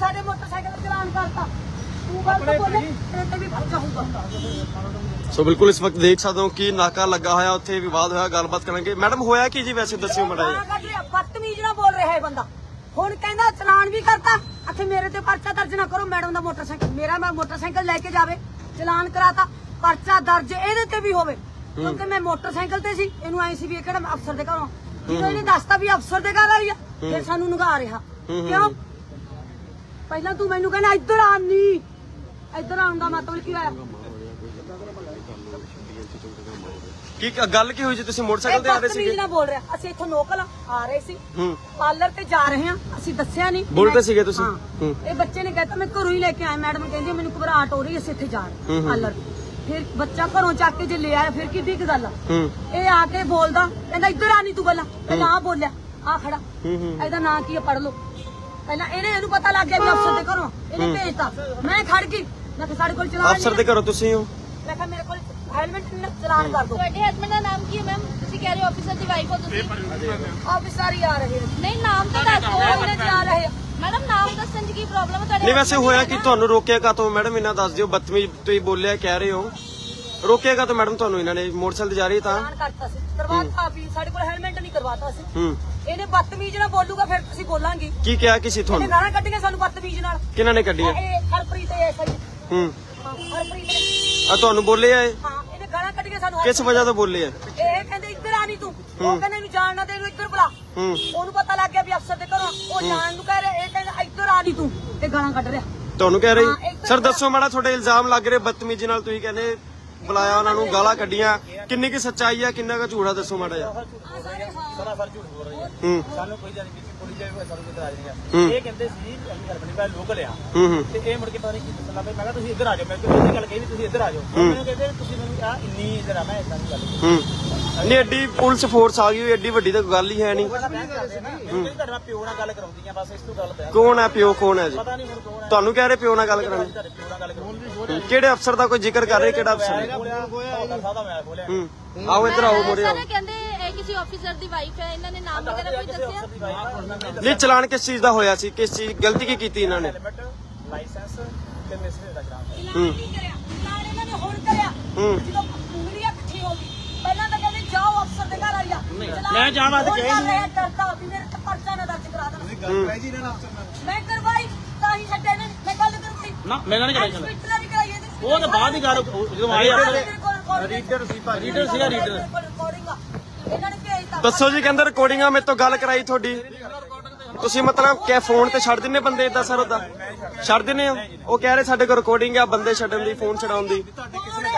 ਸਾਡੇ ਮੋਟਰਸਾਈਕਲ ਚਲਾਨ ਕਰਤਾ। ਤੂੰ ਗਲਤ ਬੋਲੇ। ਤੇਰੇ ਤੇ ਵੀ ਫ਼ਰਕ ਹੋਊਗਾ ਸੋ ਬਿਲਕੁਲ ਇਸ ਵਕਤ ਦੇਖ ਸਕਦੇ ਹੋ ਕਿ ਨਾਕਾ ਲੱਗਾ ਹੋਇਆ ਉੱਥੇ ਵਿਵਾਦ ਹੋਇਆ ਗੱਲਬਾਤ ਕਰਾਂਗੇ। ਮੈਡਮ ਹੋਇਆ ਕੀ ਜੀ ਵੈਸੇ? ਦੱਸਿਓ ਮੜਾ ਗਾਲਾਂ ਕੱਢ ਰਿਹਾ ਬਦਤਮੀਜ਼ ਨਾਲ ਬੋਲ ਰਿਹਾ ਹੈ ਬੰਦਾ। ਹੁਣ ਕਹਿੰਦਾ ਚਲਾਨ ਵੀ ਕਰਤਾ। ਅਖੇ ਮੇਰੇ ਤੇ ਪਰਚਾ ਦਰਜ ਨਾ ਕਰੋ ਮੈਡਮ ਦਾ ਮੋਟਰਸਾਈਕਲ। ਮੇਰਾ ਮੈਂ ਮੋਟਰਸਾਈਕਲ ਲੈ ਕੇ ਜਾਵੇ ਚਲਾਨ ਕਰਾਤਾ। ਪਰਚਾ ਦਰਜ ਇਹਦੇ ਤੇ ਵੀ ਹੋਵੇ। ਕਿਉਂਕਿ ਮੈਂ ਮੋਟਰਸਾਈਕਲ ਤੇ ਸੀ ਇਹਨੂੰ ਆਈ ਸੀ ਵੀ ਇਹ ਕਿਹੜਾ ਅਫਸਰ ਦੇ ਘਰੋਂ। ਜਦੋਂ ਇਹਨੇ ਦੱਸਤਾ ਵੀ ਅਫਸਰ ਦੇ ਘਰ ਆਈ ਆ। ਫਿਰ ਸਾਨੂੰ ਨਗਾ ਰਿਹਾ। ਕਿਉਂ? ਪਹਿਲਾਂ ਤੂੰ ਮੈਨੂੰ ਕਹਿੰਦਾ ਇੱਧਰ ਆ ਨੀ। ਇੱਧਰ ਆਉਣ ਦਾ ਮਤਲਬ ਕੀ ਹੋਇਆ? ਕੀ ਗੱਲ ਕੀ ਹੋਈ ਜੀ? ਤੁਸੀਂ ਮੋਟਰਸਾਈਕਲ ਤੇ ਆ ਰਹੇ ਬਦਤਮੀਜ਼ ਸੀਗੇ? ਨਾਲ ਬੋਲ ਰਿਹਾ। ਅਸੀਂ ਇੱਥੋਂ ਲੋਕਲ ਆ ਰਹੇ ਸੀ। ਹੂੰ। ਪਾਰਲਰ ਤੇ ਜਾ ਰਹੇ ਹਾਂ। ਅਸੀਂ ਦੱਸਿਆ ਨਹੀਂ ਬੋਲਦੇ ਮੈਂ- ਸੀਗੇ ਤੁਸੀਂ? ਹਾਂ। ਇਹ ਬੱਚੇ ਨੇ ਕਹਿਤਾ ਮੈਂ ਘਰੋਂ ਹੀ ਲੈ ਕੇ ਆਇਆ। ਮੈਡਮ ਕਹਿੰਦੀ ਮੈਨੂੰ ਘਬਰਾਹਟ ਹੋ ਰਹੀ ਅਸੀਂ ਇੱਥੇ ਜਾ ਰਹੇ ਹਾਂ ਪਾਰਲਰ ਫਿਰ ਬੱਚਾ ਘਰੋਂ ਚੱਕ ਕੇ ਜੇ ਲੈ ਆਇਆ ਫਿਰ ਕਿੱਡੀ ਕੁ ਗੱਲ ਆ? ਹੂੰ। ਇਹ ਆ ਕੇ ਬੋਲਦਾ ਕਹਿੰਦਾ ਇੱਧਰ ਆ ਨਹੀਂ ਤੂੰ ਪਹਿਲਾਂ ਆ ਬੋਲਿਆ ਆ ਖੜਾ। ਹੂੰ ਹੂੰ। ਇਹਦਾ ਨਾਂ ਕੀ ਹੈ ਪੜ ਲਓ। ਪਹਿਲਾਂ ਇਹਨੇ ਇਹਨੂੰ ਪਤਾ ਲੱਗ ਗਿਆ ਵੀ ਅਫਸਰ ਦੇ ਘਰੋਂ ਇਹਨੇ ਭੇਜਤਾ। ਮੈਂ ਖੜ ਗਈ ਮੈਂ ਕਿਹਾ ਸਾਡੇ ਕੋਲ ਚਲਾ ਅਫਸਰ ਦੇ ਘਰੋਂ ਤੁਸੀਂ ਹੋ? ਮੈਂ ਕਿਹਾ ਮੇਰੇ ਕੋਲ ਹੈਲਮਟ ਚਲਾਨ ਕਰ ਦੋ ਤੁਹਾਡੇ ਹਸਬੰਡ ਦਾ ਨਾਮ ਕੀ ਹੈ ਮੈਮ ਤੁਸੀਂ ਕਹਿ ਰਹੇ ਹੋ ਆਫੀਸਰ ਦੀ ਵਾਈਫ ਹੋ ਤੁਸੀਂ। ਆਫਿਸਰ ਹੀ। ਆ ਰਹੇ ਨੇ। ਨਹੀਂ ਨਾਮ ਤਾਂ ਦੱਸੋ ਉਹਨੇ ਜਾ ਰਹੇ ਮੈਡਮ ਨਾਮ ਦੱਸਣ ਦੀ ਕੀ ਪ੍ਰੋਬਲਮ ਹੈ ਤੁਹਾਡੇ ਨਹੀਂ ਵੈਸੇ ਹੋਇਆ ਕਿ? ਤੁਹਾਨੂੰ ਰੋਕਿਆ ਕਾਤੋਂ ਮੈਡਮ ਇਹਨਾਂ ਦੱਸ ਦਿਓ ਬਦਤਮੀਜ਼ ਤੁਸੀਂ ਬੋਲਿਆ ਕਹਿ ਰਹੇ ਹੋ। ਰੋਕਿਆ ਕਾਤੋਂ ਮੈਡਮ ਤੁਹਾਨੂੰ ਇਹਨਾਂ ਨੇ ਮੋਟਰਸਾਈਕਲ ਤੇ ਜਾ ਰਹੀ ਤਾਂ? ਚਲਾਨ ਕਰਤਾ ਸੀ। ਕਰਵਾਤਾ ਵੀ ਸਾਡੇ ਕੋਲ ਹੈਲਮਟ ਨਹੀਂ ਕਰਵਾਤਾ ਸੀ। ਹੂੰ। ਇਹਨੇ ਬਦਤਮੀਜ਼ ਨਾਲ ਬੋਲੂਗਾ ਫਿਰ ਤੁਸੀਂ ਬੋਲਾਂਗੇ। ਕੀ ਕਿਹਾ ਕਿਸੇ ਇਹਨੇ ਤੁਹਾਨੂੰ? ਗਾਲਾਂ ਕੱਢੀਆਂ ਸਾਨੂੰ ਬਦਤਮੀਜ਼ ਨਾਲ। ਕਿਹਨਾਂ ਨੇ ਕੱਢੀ ਹੈ ਇਹ ਹਰਪ੍ਰੀਤ ਇਹ ਸਹੀ ਹੂੰ। ਹਾਂ ਹਰਪ੍ਰੀਤ ਨੇ ਆ ਤੁਹਾਨੂੰ ਬੋਲੇ ਆ ਇਹ? ਹਾਂ ਇਹਨੇ ਗਾਲਾਂ ਕੱਢੀਆਂ ਸਾਨੂੰ ਕਿਸ ਵਜ੍ਹਾ ਤੋਂ ਬੋਲੇ ਆ? ਇਹ ਕਹਿੰਦੇ ਇੱਧਰ ਆ ਨਹੀਂ ਤੂੰ। ਉਹ ਕਹਿੰਦਾ ਇਹਨੂੰ ਜਾਣ ਨਾ ਦੇ ਇਹਨੂੰ ਇੱਧਰ ਬੁਲਾ। ਹੂੰ। ਉਹਨੂੰ ਪਤਾ ਲੱਗ ਗਿਆ ਵੀ ਅਫਸਰ ਦੇ ਘਰੋਂ ਉਹ ਜਾਣ ਨੂੰ ਕਹਿ ਰਿਹਾ ਇਹ ਕਹਿੰਦਾ ਇੱਧਰ ਆ ਨਹੀਂ ਤੂੰ ਤੇ ਗਾਲਾਂ ਕੱਢ ਰਿਹਾ। ਤੁਹਾਨੂੰ ਕਹਿ ਹਾਂ, ਰਹੀ ਇੱਕ- ਸਰ ਦੱਸੋ ਮਾੜਾ ਤੁਹਾਡੇ ਇਲਜ਼ਾਮ ਲੱਗ ਰਹੇ ਬਦਤਮੀਜ਼ੀ ਨਾਲ ਤੁਸੀਂ ਕਹਿੰਦੇ ਬੁਲਾਇਆ ਉਹਨਾਂ ਨੂੰ ਗਾਲਾਂ ਕੱਢੀਆਂ। ਕਿੰਨੀ ਕੀ ਸੱਚਾਈ ਆ ਕਿੰਨਾ ਕੁ ਝੂਠਾ ਦੱਸੋ ਮਾੜਾ ਜਿਹਾ। ਸਾਰੇ ਸਰਾਸਰ ਝੂਠ ਬੋਲ ਰਹੇ ਹੂੰ। ਸਾਨੂੰ ਕੋਈ ਜਾਣੀ ਕਿ ਪੁਲਿਸ ਜਾਵੇ ਸਾਨੂੰ ਹੂੰ। ਆ। ਇਹ ਕਹਿੰਦੇ ਸੀ ਅਸੀਂ ਹਰਬਣੀ ਭਾਈ ਲੋਕਲ ਆ। ਹੂੰ ਹੂੰ। ਤੇ ਇਹ ਮੁੜ ਕੇ ਪਤਾ ਨਹੀਂ ਕੀ ਦੱਸਣ ਲੱਗ ਮੈਂ ਕਿਹਾ ਤੁਸੀਂ ਇੱਧਰ ਆ ਜਾਓ। ਮੈਂ ਕਿਹਾ ਇਹ ਗੱਲ ਕਹੀ ਵੀ ਤੁਸੀਂ ਇੱਧਰ ਆ ਜਾਓ। ਮੈਨੂੰ ਕਹਿੰਦੇ ਤੁਸੀਂ ਮੈਨੂੰ ਆ ਇੰਨੀ ਇੱਧਰ ਆ ਮੈਂ ਇਦਾਂ ਦੀ ਗੱਲ ਹੂੰ। ਨਹੀਂ ਐਡੀ ਪੁਲਿਸ ਫੋਰਸ ਆ ਗਈ ਹੋਈ, ਐਡੀ ਵੱਡੀ ਤਾਂ ਗੱਲ ਹੀ ਹੈ ਨਹੀਂ। ਤੁਹਾਡੇ ਨਾਲ ਪਿਓ ਨਾਲ ਗੱਲ ਕਰਾਉਂਦੀ ਆ ਬਸ ਇਸ ਤੋਂ ਗੱਲ ਪਿਆ ਕੌਣ ਹੈ ਪਿਓ ਕੌਣ ਹੈ ਜੀ? ਪਤਾ ਨਹੀਂ ਹੁਣ ਕੌਣ ਹੈ। ਤੁਹਾਨੂੰ ਕਹਿ ਰਹੇ ਪਿਓ ਨਾਲ ਗੱਲ ਕਰਾਣੀ ਤੁਹਾਡੇ ਪਿਓ ਨਾਲ ਗੱਲ ਕਰਾਉਂਦੀ ਕਿਹੜੇ ਅਫਸਰ ਦਾ ਕੋਈ ਜ਼ਿਕਰ ਕਰ ਰਹੇ ਕਿਹੜਾ ਅਫਸਰ? ਮੈਂ ਬੋਲਿਆ ਹੂੰ। ਆਓ ਇੱਧਰ ਆਓ ਮੋਰੇ ਆਓ। ਸਰ ਕਹਿੰਦੇ ਇਹ ਕਿਸੇ ਆਫੀਸਰ ਦੀ ਵਾਈਫ ਹੈ ਇਹਨਾਂ ਨੇ ਨਾਮ ਵਗੈਰਾ ਕੋਈ ਦੱਸਿਆ? ਨਹੀਂ ਚਲਾਨ ਕਿਸ ਚੀਜ਼ ਦਾ ਹੋਇਆ ਸੀ? ਕਿਸ ਚੀਜ਼ ਗਲਤੀ ਕੀ ਕੀਤੀ ਇਹਨਾਂ ਨੇ? ਹੈਲਮਟ ਲਾਇਸੈਂਸ ਤੇ ਮਿਸਟਰ ਦਾ ਗ੍ਰਾਮ ਹੂੰ ਕੀ ਕਰਿਆ? ਨਾਲ ਇਹਨਾਂ ਨੇ ਹੁਣ ਕਰਿਆ। ਹੂੰ। ਜਦੋਂ ਉਂਗਲੀਆਂ ਇਕੱਠੀ ਹੋ ਗਈ ਪਹਿਲਾਂ ਤਾਂ ਕਹਿੰਦੇ ਜਾਓ ਅਫਸਰ ਦੇ ਘਰ ਆਈਆ ਮੈਂ ਵਾਸਤੇ ਹੁਣ ਕਿਹਾ ਹੀ ਕਰ ਰਿਹਾ ਡਰਦਾ ਵੀ ਮੇਰੇ ਤੇ ਪਰਚਾ ਨਾ ਦਰਜ ਕਰਾ ਦੇਣਾ। ਮੈਂ ਕਰਵਾਈ ਤਾਂ ਹੀ ਇਹਨਾਂ ਨੇ ਮੈਂ ਗੱਲ ਕਰੂੰਗੀ ਨਾ ਮੈਂ ਨਹੀਂ ਕਰਾਈ ਹਸਪੀਟਲ ਵੀ ਕਰਾਈ ਇਹਦੇ ਉਹ ਤਾਂ ਬਾਅਦ ਗੱਲ ਉਹ ਜਦੋਂ ਆਏ ਆ ਰੀਡਰ ਸੀ ਭਾਜੀ ਰੀਡਰ ਸੀਗਾ, ਰੀਡਰ। ਇਹਨਾਂ ਨੇ ਭੇਜਤਾ। ਦੱਸੋ ਜੀ ਕਹਿੰਦੇ ਰਿਕਾਰਡਿੰਗਾਂ ਮੇਰੇ ਤੋਂ ਗੱਲ ਕਰਾਈ ਤੁਹਾਡੀ। ਤੁਸੀਂ ਮਤਲਬ ਕਿ ਫੋਨ ਤੇ ਛੱਡ ਦਿੰਨੇ ਬੰਦੇ ਇਦਾਂ ਸਰ ਉਦਾਂ ਛੱਡ ਦਿੰਨੇ ਹੋ? ਉਹ ਕਹਿ ਰਹੇ ਸਾਡੇ ਕੋਲ ਰਿਕਾਰਡਿੰਗ ਆ ਬੰਦੇ ਛੱਡਣ ਦੀ ਫੋਨ ਛਡਾਉਣ ਦੀ।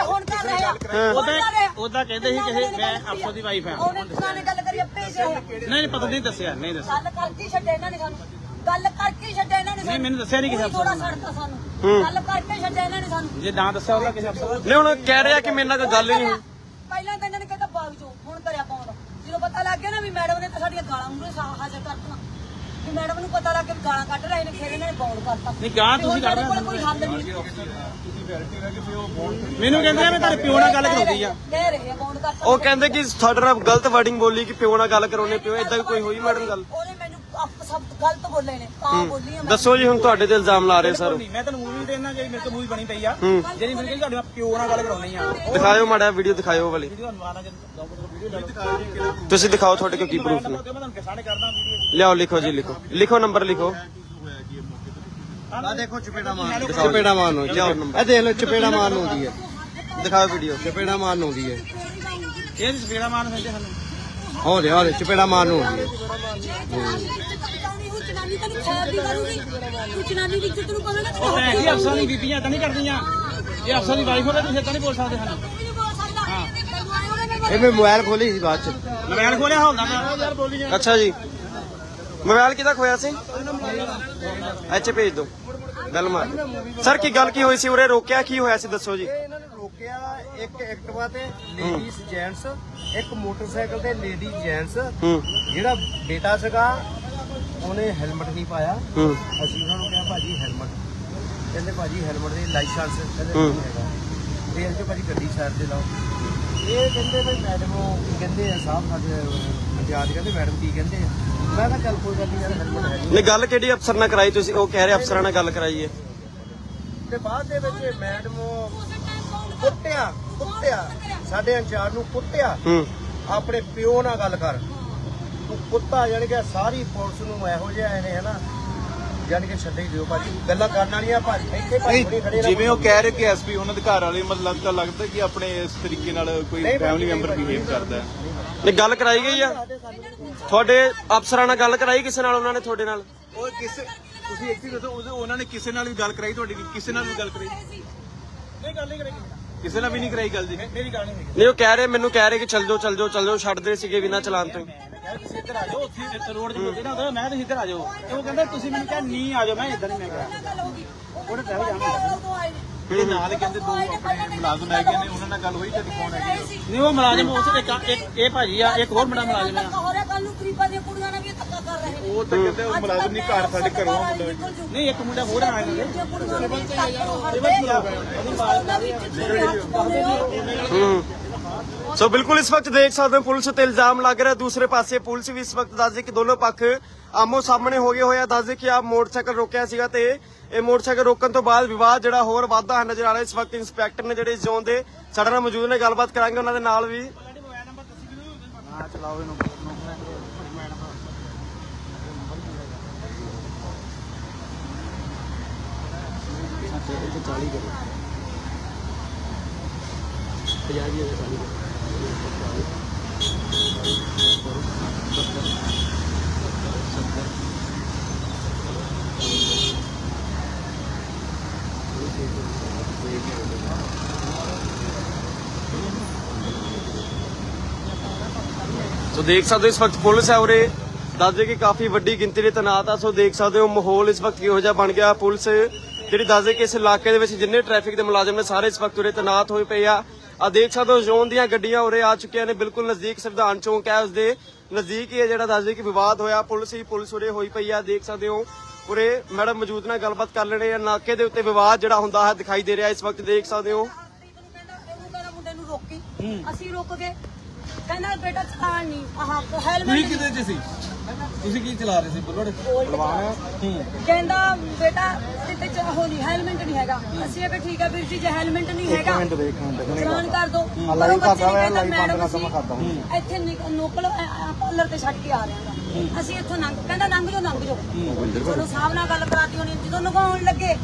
ਹੁਣ ਕਰ ਰਹੇ ਆ ਉਹਦਾ ਉਹਦਾ ਕਹਿੰਦੇ ਸੀ ਕਿ ਇਹ ਮੈਂ ਅਫਸਰ ਦੀ ਵਾਈਫ ਆ। ਉਹਨੇ ਕਿਸਾਨ ਨੇ ਗੱਲ ਕਰੀ ਆਪੇ ਹੀ ਹੋਇਆ ਨਹੀਂ ਨਹੀਂ ਪਤਾ ਨਹੀਂ ਦੱਸਿਆ ਨਹੀਂ ਦੱਸਿਆ। ਗੱਲ ਕਰਕੇ ਹੀ ਛੱਡਿਆ ਇਹਨਾਂ ਨੇ ਸਾਨੂੰ। ਗੱਲ ਕਰਕੇ ਹੀ ਛੱਡਿਆ ਇਹਨਾਂ ਨੇ ਨਹੀਂ, ਮੈਨੂੰ ਦੱਸਿਆ ਨਹੀਂ ਕਿਸੇ ਅਫਸਰ ਥੋੜਾ ਨੇ। ਛੱਡਤਾ ਸਾਨੂੰ। ਗੱਲ ਕਰਕੇ ਹੀ ਛੱਡਿਆ ਇਹਨਾਂ ਨੇ ਸਾਨੂੰ। ਜੇ ਨਾ ਦੱਸਿਆ ਉਹਦਾ ਕਿਸੇ ਅਫਸਰ ਨਹੀਂ ਹੁਣ ਕਹਿ ਰਿਹਾ ਕਿ ਮੇਰੇ ਨਾਲ ਕੋਈ ਗੱਲ ਹੀ ਨਹੀਂ। ਪਹਿਲਾਂ ਤਾਂ ਇਹਨਾਂ ਨੇ ਕਹਿੰਦਾ ਬਾਗ ਜੋ ਹੁਣ ਕਰਿਆ ਪਾਉਂਦਾ ਜਦੋਂ ਪਤਾ ਲੱਗ ਗਿਆ ਨਾ ਵੀ ਮੈਡਮ ਨੇ ਤਾਂ ਸਾਡੀਆਂ ਗਾਲਾਂ ਮੂਰੇ ਹਾਜ਼ਰ ਕਰਤੀਆਂ ਵੀ ਮੈਡਮ ਨੂੰ ਪਤਾ ਲੱਗ ਗਿਆ ਵੀ ਗਾਲਾਂ ਕੱਢ ਰਹੇ ਨੇ ਫਿਰ ਇਹਨਾਂ ਨੇ ਬੌਂਡ ਕਰਤਾ। ਨਹੀਂ, ਗਾਲਾਂ ਤੇ ਹੁਣ ਤੁਸੀਂ ਕੱਢ ਸਾਡੇ ਕੋਲ ਰਹੇ ਕੋਈ ਹੱਲ ਨਹੀਂ ਮੈਨੂੰ ਕਹਿੰਦੇ ਆ ਮੈਂ ਤੇਰੇ ਪਿਓ ਨਾਲ ਗੱਲ ਕਰਾਉਂਦੀ ਆ। ਕਹਿ ਰਹੇ ਆ ਬੌਂਡ ਕਰਤਾ। ਉਹ ਕਹਿੰਦੇ ਕਿ ਤੁਹਾਡੇ ਨਾਲ ਗਲਤ ਵਰਡਿੰਗ ਬੋਲੀ ਕਿ ਪਿਓ ਨਾਲ ਗੱਲ ਕਰਾਉਣੇ ਪਿਓ ਇਦਾਂ ਵੀ ਕੋਈ ਹੋਈ ਮੈਡਮ ਗੱਲ? ਉਹਨੇ ਮੈਨੂੰ ਆਪ ਸਭ ਗਲਤ ਬੋਲੇ ਨੇ ਤਾਂ ਬੋਲੀ ਆ ਮੈਂ। ਦੱਸੋ ਜੀ ਹੁਣ ਤੁਹਾਡੇ ਤੇ ਇਲਜ਼ਾਮ ਲਾ ਰਹੇ ਸਰ। ਮੈਂ ਤੈਨੂੰ ਮੂਵੀ ਦੇਣਾ ਜਿਹੜੀ ਮੇਰੇ ਤੋਂ ਮੂਵੀ ਬਣੀ ਪਈ ਆ। ਜਿਹੜੀ ਮੈਨੂੰ ਕਹਿੰਦੀ ਤੁਹਾਡੇ ਨਾਲ ਪਿਓ ਨਾਲ ਗੱਲ ਕਰਾਉਣੀ ਆ। ਦਿਖਾਇਓ ਮਾੜਾ ਵੀਡੀਓ ਦਿਖਾਇਓ ਉਹ ਵਾਲੀ। ਵੀਡੀਓ ਅਨਵਾਰਾ ਤੁਸੀਂ ਦਿਖਾਓ ਤੁਹਾਡੇ ਕੋਲ ਕੀ ਪ੍ਰੂਫ ਨੇ। ਲਿਆਓ ਲਿਖੋ ਜੀ ਲਿਖੋ। ਲਿਖੋ ਨੰਬਰ ਲਿਖੋ। ਆ ਦੇਖੋ ਚਪੇੜਾ ਮਾਰ ਦਿਖਾਓ ਚਪੇੜਾ ਮਾਰਨ ਨੂੰ ਲਿਆਓ ਨੰਬਰ ਇਹ ਦੇਖ ਲਓ ਚਪੇੜਾ ਮਾਰਨ ਨੂੰ ਆਉਂਦੀ ਹੈ। ਦਿਖਾਓ ਵੀਡੀਓ ਚਪੇੜਾ ਮਾਰਨ ਨੂੰ ਆਉਂਦੀ ਹੈ। ਇਹ ਸਪੀੜਾ ਮਾਰਨ ਦਿੰਦੇ ਸਾਨੂੰ ਹੋ ਦੇ ਹੋ ਦੇ ਚਪੇੜਾ ਮਾਰਨ ਨੂੰ ਆਉਂਦੀ ਹੈ ਤੂੰ ਉਹ ਅਫਸਰ ਬੀਬੀਆਂ ਨਹੀਂ ਕਰਦੀਆਂ। ਇਹ ਅਫਸਰ ਦੀ ਵਾਈਫ ਹੋਵੇ ਤੁਸੀਂ ਤਾਂ ਨਹੀਂ ਬੋਲ ਸਕਦੇ ਸਾਨੂੰ ਵੀ ਨਹੀਂ ਬੋਲ ਸਕਦਾ ਤੈਨੂੰ ਆਏ ਉਹਨੇ ਨੇ ਇਹ ਮੈਂ ਮੋਬਾਈਲ ਖੋਲੀ ਸੀ ਬਾਅਦ ਚ। ਮੋਬਾਈਲ ਖੋਲਿਆ ਹੁੰਦਾ ਮੈਂ? ਯਾਰ ਬੋਲੀ ਜਾ ਅੱਛਾ ਜੀ। ਮੋਬਾਈਲ ਕਿਹਦਾ ਖੋਇਆ ਸੀ? ਅੱਛਾ ਭੇਜ ਦਿਓ। ਗੱਲ ਮਾਰ। ਸਰ ਕੀ ਗੱਲ ਕੀ ਹੋਈ ਸੀ? ਉਰੇ ਰੋਕਿਆ? ਕੀ ਹੋਇਆ ਸੀ? ਦੱਸੋ ਜੀ। ਇਹਨਾਂ ਨੇ ਰੋਕਿਆ ਇੱਕ ਐਕਟਿਵਾ ਤੇ ਲੇਡੀਜ਼ ਜੈਂਟਸ ਇੱਕ ਮੋਟਰਸਾਈਕਲ ਤੇ ਲੇਡੀਜ਼ ਜੈਂਟਸ ਹੂੰ। ਜਿਹੜਾ ਬੇਟਾ ਸੀਗਾ ਉਹਨੇ ਹੈਲਮਟ ਨਹੀਂ ਪਾਇਆ। ਹੂੰ। ਅਸੀਂ ਉਹਨਾਂ ਨੂੰ ਕਿਹਾ ਭਾਜੀ ਹੈਲਮਟ ਕਹਿੰਦੇ ਭਾਜੀ ਹੈਲਮਟ ਦੇ ਲਾਇਸੈਂਸ ਕਹਿੰਦੇ। ਨਹੀਂ ਹੈਗਾ। ਤੇ ਅਸੀਂ ਕਿਹਾ ਭਾਜੀ ਗੱਡੀ ਸਾਈਡ ਤੇ ਲਾਓ। ਇਹ ਕਹਿੰਦੇ ਵੀ ਮੈਡਮ ਕੀ ਕਹਿੰਦੇ ਆ ਸਾਹਿਬ ਸਾਡੇ ਇੰਚਾਰਜ ਕਹਿੰਦੇ ਮੈਡਮ ਕੀ ਕਹਿੰਦੇ ਆ? ਮੈਂ ਕਿਹਾ ਚੱਲ ਕੋਈ ਗੱਲ ਨਹੀਂ ਯਾਰ ਹੈਲਮਟ ਹੈ ਨਹੀਂ ਗੱਲ ਕਿਹੜੀ ਅਫਸਰ ਨਾਲ ਕਰਾਈ ਤੁਸੀਂ? ਉਹ ਕਹਿ ਰਹੇ ਅਫਸਰਾਂ ਨਾਲ ਗੱਲ ਕਰਾਈ ਹੈ ਤੇ ਬਾਅਦ ਦੇ ਵਿੱਚ ਮੈਡਮ ਕੁੱਟਿਆ ਕੁੱਟਿਆ। ਸਾਡੇ ਇੰਚਾਰਜ ਨੂੰ ਕੁੱਟਿਆ। ਹੂੰ। ਆਪਣੇ ਪਿਓ ਨਾਲ ਗੱਲ ਕਰ। ਤੂੰ ਕੁੱਤਾ ਜਾਣੀ ਕਿ ਸਾਰੀ ਪੁਲਿਸ ਨੂੰ ਇਹੋ ਜਿਹਾ ਇਹਨੇ ਹਨਾ? ਜਾਣੀ ਕਿ ਛੱਡੇ ਹੀ ਦਿਓ ਭਾਜੀ। ਗੱਲਾਂ ਕਰਨ ਵਾਲੀਆਂ ਭਾਜੀ ਇੱਥੇ ਭਾਜੀ ਖੜੇ ਖੜੇ ਜਿਵੇਂ ਉਹ ਕਹਿ ਰਹੇ ਕਿ ਐਸਪੀ ਉਹਨਾਂ ਦੇ ਘਰ ਵਾਲੇ ਮਤਲਬ ਤਾਂ ਲੱਗਦਾ ਕਿ ਆਪਣੇ ਇਸ ਤਰੀਕੇ ਨਾਲ ਕੋਈ ਨਹੀਂ ਫੈਮਿਲੀ ਨਹੀਂ ਮੈਂਬਰ। ਬਿਹੇਵ ਕਰਦਾ ਹੈ। ਨਹੀਂ ਗੱਲ ਕਰਾਈ ਗਈ ਆ। ਤੁਹਾਡੇ ਅਫਸਰਾਂ ਨਾਲ ਗੱਲ ਕਰਾਈ ਕਿਸੇ ਨਾਲ ਉਹਨਾਂ ਨੇ ਤੁਹਾਡੇ ਨਾਲ? ਉਹ ਕਿਸੇ ਤੁਸੀਂ ਇੱਕ ਚੀਜ਼ ਦੱਸੋ ਉਹਦੇ- ਉਹਨਾਂ ਨੇ ਕਿਸੇ ਨਾਲ ਵੀ ਗੱਲ ਕਰਾਈ ਤੁਹਾਡੀ ਕਿਸੇ ਨਾਲ ਵੀ ਗੱਲ ਕਰਾਈ? ਨਹੀਂ ਗੱਲ ਨਹੀਂ ਕਰੇਗੀ ਕਿਸੇ ਨਾਲ ਵੀ ਨਹੀਂ ਕਰਾਈ ਗੱਲ ਜੀ? ਮੇਰੀ ਗੱਲ ਨਹੀਂ ਹੋਈ ਨਹੀਂ ਉਹ ਕਹਿ ਰਹੇ ਮੈਨੂੰ ਕਹਿ ਰਹੇ ਕਿ ਚੱਲ ਜਾਓ ਚੱਲ ਜਾਓ ਚੱਲ ਜਾਓ ਛੱਡਦੇ ਸੀਗੇ ਬਿਨਾਂ ਚਲਾਨ ਤੋਂ। ਹੀ। ਮੈਂ ਕਿਹਾ ਤੁਸੀਂ ਇੱਧਰ ਆ ਜਾਓ ਉੱਥੇ ਰੋਡ 'ਤੇ ਬੋਲਦੇ ਨਾ ਹੁੰਦਾ, ਮੈਂ ਤੁਸੀਂ ਇੱਧਰ ਆ ਜਾਓ। ਤੇ ਉਹ ਕਹਿੰਦਾ ਤੁਸੀਂ ਮੈਨੂੰ ਕਿਹਾ ਨਹੀਂ ਆ ਜਾਓ ਮੈਂ ਇੱਧਰ ਨਹੀਂ ਮੈਂ ਕਿਹਾ ਉਹਨੇ ਕਹਿ ਜਾਣਾ ਜਿਹੜੇ ਨਾਲ ਕਹਿੰਦੇ ਦੋ ਆਪਣੇ ਮੁਲਾਜ਼ਮ ਹੈਗੇ ਨੇ ਉਹਨਾਂ ਨਾਲ ਗੱਲ ਹੋਈ ਜਦ ਕੌਣ ਹੈਗੇ? ਆ? ਨਹੀਂ ਉਹ ਮੁਲਾਜ਼ਮ ਉਸ ਇੱਕ ਇੱਕ ਇਹ ਭਾਜੀ ਆ ਇੱਕ ਹੋਰ ਮੁੰਡਾ ਮੁਲਾਜ਼ਮ ਆ। ਹੋ ਰਿਹਾ ਕੱਲ ਨੂੰ ਗਰੀਬਾਂ ਦੀਆਂ ਕੁੜੀਆਂ ਨਾਲ ਵੀ ਧੱਕਾ ਕਰ ਰਹੇ ਨੇ ਉਹ ਤਾਂ ਕਹਿੰਦੇ ਉਹ ਮੁਲਾਜ਼ਮ ਨਹੀਂ ਘਰ ਸਾਡੇ ਘਰੋਂ ਮੁੰਡੇ ਨਹੀਂ ਇੱਕ ਮੁੰਡਾ ਹੋਰ ਆਇਆ ਨੇ ਹੂੰ। ਸੋ ਬਿਲਕੁਲ ਇਸ ਵਕਤ ਦੇਖ ਸਕਦੇ ਹੋ ਪੁਲਿਸ ਤੇ ਇਲਜ਼ਾਮ ਲੱਗ ਰਿਹਾ। ਦੂਸਰੇ ਪਾਸੇ ਪੁਲਿਸ ਵੀ ਇਸ ਵਕਤ ਦੱਸਦੇ ਕਿ ਦੋਨੋਂ ਪੱਖ ਆਮੋ ਸਾਹਮਣੇ ਹੋ ਗਏ ਹੋਏ ਆ। ਦੱਸਦੇ ਕਿ ਆ ਮੋਟਰਸਾਈਕਲ ਰੋਕਿਆ ਸੀਗਾ ਤੇ ਇਹ ਮੋਟਰਸਾਈਕਲ ਰੋਕਣ ਤੋਂ ਬਾਅਦ ਵਿਵਾਦ ਜਿਹੜਾ ਹੋਰ ਵਾਧਾ ਹੈ ਨਜ਼ਰ ਆ ਰਿਹਾ। ਇਸ ਵਕਤ ਇੰਸਪੈਕਟਰ ਨੇ ਜਿਹੜੇ ਜ਼ੋਨ ਦੇ ਸਾਡੇ ਨਾਲ ਮੌਜੂਦ ਨੇ ਗੱਲਬਾਤ ਕਰਾਂਗੇ ਉਹਨਾਂ ਦੇ ਨਾਲ ਵੀ। ਸੋ ਦੇਖ ਸਕਦੇ ਹੋ ਇਸ ਵਕਤ ਪੁਲਿਸ ਹੈ ਉਰੇ। ਦੱਸਦੇ ਕਿ ਕਾਫੀ ਵੱਡੀ ਗਿਣਤੀ ਦੇ ਤੈਨਾਤ ਆ, ਸੋ ਦੇਖ ਸਕਦੇ ਹੋ ਮਾਹੌਲ ਇਸ ਵਕਤ ਕਿਹੋ ਜਿਹਾ ਬਣ ਗਿਆ। ਪੁਲਿਸ ਜਿਹੜੀ ਦੱਸਦੇ ਕਿ ਇਸ ਇਲਾਕੇ ਦੇ ਵਿੱਚ ਜਿੰਨੇ ਟ੍ਰੈਫਿਕ ਦੇ ਮੁਲਾਜ਼ਮ ਨੇ, ਸਾਰੇ ਇਸ ਵਕਤ ਉਰੇ ਤੈਨਾਤ ਹੋਏ ਪਏ ਆ। ਆ ਦੇਖ ਸਕਦੇ ਹੋ ਜ਼ੋਨ ਦੀਆਂ ਗੱਡੀਆਂ ਉਰੇ ਆ ਚੁੱਕੀਆਂ ਨੇ ਬਿਲਕੁਲ ਨਜ਼ਦੀਕ ਸੰਵਿਧਾਨ ਚੌਂਕ ਹੈ ਉਸਦੇ। ਨਜ਼ਦੀਕ ਹੀ ਹੈ ਜਿਹੜਾ ਦੱਸਦੇ ਕਿ ਵਿਵਾਦ ਹੋਇਆ ਪੁਲਿਸ ਹੀ ਪੁਲਿਸ ਉਰੇ ਹੋਈ ਪਈ ਆ ਦੇਖ ਸਕਦੇ ਹੋ। ਉਰੇ ਮੈਡਮ ਮੌਜੂਦ ਨਾਲ ਗੱਲਬਾਤ ਕਰ ਲੈਣੇ ਆ ਨਾਕੇ ਦੇ ਉੱਤੇ ਵਿਵਾਦ ਜਿਹੜਾ ਹੁੰਦਾ ਹੈ ਦਿਖਾਈ ਦੇ ਰਿਹਾ ਇਸ ਵਕਤ ਦੇਖ ਸਕਦੇ ਹੋ। ਮੁੰਡੇ ਨੂੰ ਰੋਕੀ ਅਸੀਂ ਰੁਕ ਗਏ। ਕਹਿੰਦਾ ਬੇਟਾ ਚਲਾਨ ਨਹੀਂ ਆਹ ਹੈਲਮਟ ਕਿਤੇ ਚ ਸੀ? ਤੁਸੀਂ ਕੀ ਚਲਾ ਰਹੇ ਸੀ ਬੁੱਲੜ ਕਹਿੰਦਾ ਬੇਟਾ ਤੇ ਚ ਉਹ ਨਹੀਂ ਹੈਲਮਟ ਨਹੀਂ ਹੈਗਾ। ਅਸੀਂ ਕਿਹਾ ਠੀਕ ਹੈ ਵੀਰ ਜੀ ਜੇ ਹੈਲਮਟ ਨਹੀਂ ਹੈਗਾ ਮਿੰਟ ਦੇਖ ਮਿੰਟ। ਚਲਾਨ ਕਰ ਦੋ। ਬੱਚੇ ਕਰਦਾ ਨੇ ਕਹਿੰਦਾ ਲਾਈਵ ਬੰਦ ਮੈਡਮ ਕਰਦਾ, ਮੈਂ ਕਰਦਾ ਇੱਥੇ ਨਿਕ- ਨੋਕਲ ਪਾਰਲਰ ਤੇ ਛੱਡ ਕੇ ਆ ਰਹੇ ਹਾਂ। ਅਸੀਂ ਇੱਥੋਂ ਲੰਘ ਕਹਿੰਦਾ ਲੰਘ ਜਾਓ ਲੰਘ ਜਾਓ। ਚਲੋ ਨਾਲ ਗੱਲ ਕਰਾਤੀ ਹੋਣੀ ਜਦੋਂ ਲਗਾਉਣ ਲੱਗੇ